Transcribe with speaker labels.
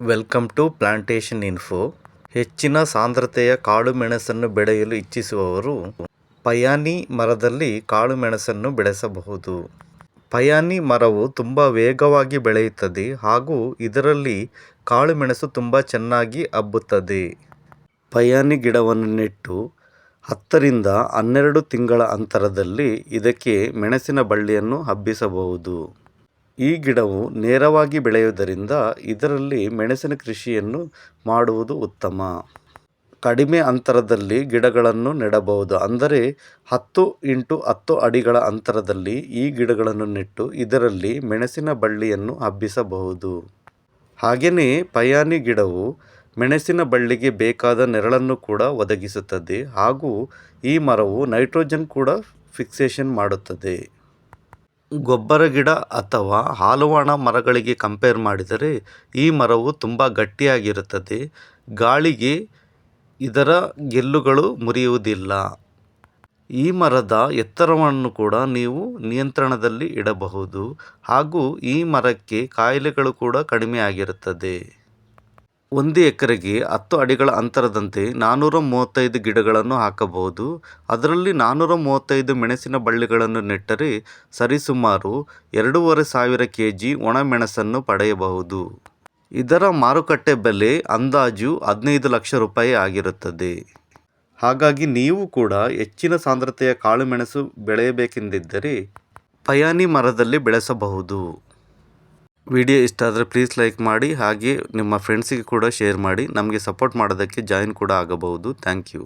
Speaker 1: Welcome to plantation info ಹೆಚ್ಚಿನ ಸಾಂದ್ರತೆಯ ಕಾಳು ಮೆಣಸನ್ನು ಬೆಳೆಯಲು ಇಚ್ಛಿಸುವವರು ಪಯಾನಿ ಮರದಲ್ಲಿ ಕಾಳು ಮೆಣಸನ್ನು ಬೆಳೆಸಬಹುದು. ಪಯಾನಿ ಮರವು ತುಂಬ ವೇಗವಾಗಿ ಬೆಳೆಯುತ್ತದೆ ಹಾಗೂ ಇದರಲ್ಲಿ ಕಾಳು ಮೆಣಸು ತುಂಬ ಚೆನ್ನಾಗಿ ಹಬ್ಬುತ್ತದೆ. ಪಯಾನಿ ಗಿಡವನ್ನು ನೆಟ್ಟು ಹತ್ತರಿಂದ ಹನ್ನೆರಡು ತಿಂಗಳ ಅಂತರದಲ್ಲಿ ಇದಕ್ಕೆ ಮೆಣಸಿನ ಬಳ್ಳಿಯನ್ನು ಹಬ್ಬಿಸಬಹುದು. ಈ ಗಿಡವು ನೇರವಾಗಿ ಬೆಳೆಯುವುದರಿಂದ ಇದರಲ್ಲಿ ಮೆಣಸಿನ ಕೃಷಿಯನ್ನು ಮಾಡುವುದು ಉತ್ತಮ. ಕಡಿಮೆ ಅಂತರದಲ್ಲಿ ಗಿಡಗಳನ್ನು ನೆಡಬಹುದು. ಅಂದರೆ ಹತ್ತು ಇಂಟು ಹತ್ತು ಅಡಿಗಳ ಅಂತರದಲ್ಲಿ ಈ ಗಿಡಗಳನ್ನು ನೆಟ್ಟು ಇದರಲ್ಲಿ ಮೆಣಸಿನ ಬಳ್ಳಿಯನ್ನು ಹಬ್ಬಿಸಬಹುದು. ಹಾಗೆಯೇ ಪಯಾನಿ ಗಿಡವು ಮೆಣಸಿನ ಬಳ್ಳಿಗೆ ಬೇಕಾದ ನೆರಳನ್ನು ಕೂಡ ಒದಗಿಸುತ್ತದೆ ಹಾಗೂ ಈ ಮರವು ನೈಟ್ರೋಜನ್ ಕೂಡ ಫಿಕ್ಸೇಷನ್ ಮಾಡುತ್ತದೆ. ಗೊಬ್ಬರ ಗಿಡ ಅಥವಾ ಹಾಲುವಾಣ ಮರಗಳಿಗೆ ಕಂಪೇರ್ ಮಾಡಿದರೆ ಈ ಮರವು ತುಂಬ ಗಟ್ಟಿಯಾಗಿರುತ್ತದೆ. ಗಾಳಿಗೆ ಇದರ ಗೆಲ್ಲುಗಳು ಮುರಿಯುವುದಿಲ್ಲ. ಈ ಮರದ ಎತ್ತರವನ್ನು ಕೂಡ ನೀವು ನಿಯಂತ್ರಣದಲ್ಲಿ ಇಡಬಹುದು. ಹಾಗೂ ಈ ಮರಕ್ಕೆ ಕಾಯಿಲೆಗಳು ಕೂಡ ಕಡಿಮೆ ಆಗಿರುತ್ತದೆ. ಒಂದು ಎಕರೆಗೆ ಹತ್ತು ಅಡಿಗಳ ಅಂತರದಂತೆ ನಾನ್ನೂರ ಮೂವತ್ತೈದು ಗಿಡಗಳನ್ನು ಹಾಕಬಹುದು. ಅದರಲ್ಲಿ ನಾನ್ನೂರ ಮೂವತ್ತೈದು ಮೆಣಸಿನ ಬಳ್ಳಿಗಳನ್ನು ನೆಟ್ಟರೆ ಸರಿಸುಮಾರು ಎರಡೂವರೆ ಸಾವಿರ ಕೆ ಜಿ ಒಣಮೆಣಸನ್ನು ಪಡೆಯಬಹುದು. ಇದರ ಮಾರುಕಟ್ಟೆ ಬೆಲೆ ಅಂದಾಜು ಹದಿನೈದು ಲಕ್ಷ ರೂಪಾಯಿ ಆಗಿರುತ್ತದೆ. ಹಾಗಾಗಿ ನೀವು ಕೂಡ ಹೆಚ್ಚಿನ ಸಾಂದ್ರತೆಯ ಕಾಳುಮೆಣಸು ಬೆಳೆಯಬೇಕೆಂದಿದ್ದರೆ ಪಯಾನಿ ಮರದಲ್ಲಿ ಬೆಳೆಸಬಹುದು. ವಿಡಿಯೋ ಇಷ್ಟ ಆದರೆ ಪ್ಲೀಸ್ ಲೈಕ್ ಮಾಡಿ, ಹಾಗೆ ನಿಮ್ಮ ಫ್ರೆಂಡ್ಸಿಗೆ ಕೂಡ ಶೇರ್ ಮಾಡಿ, ನಮಗೆ ಸಪೋರ್ಟ್ ಮಾಡೋದಕ್ಕೆ ಜಾಯಿನ್ ಕೂಡ ಆಗಬಹುದು. Thank you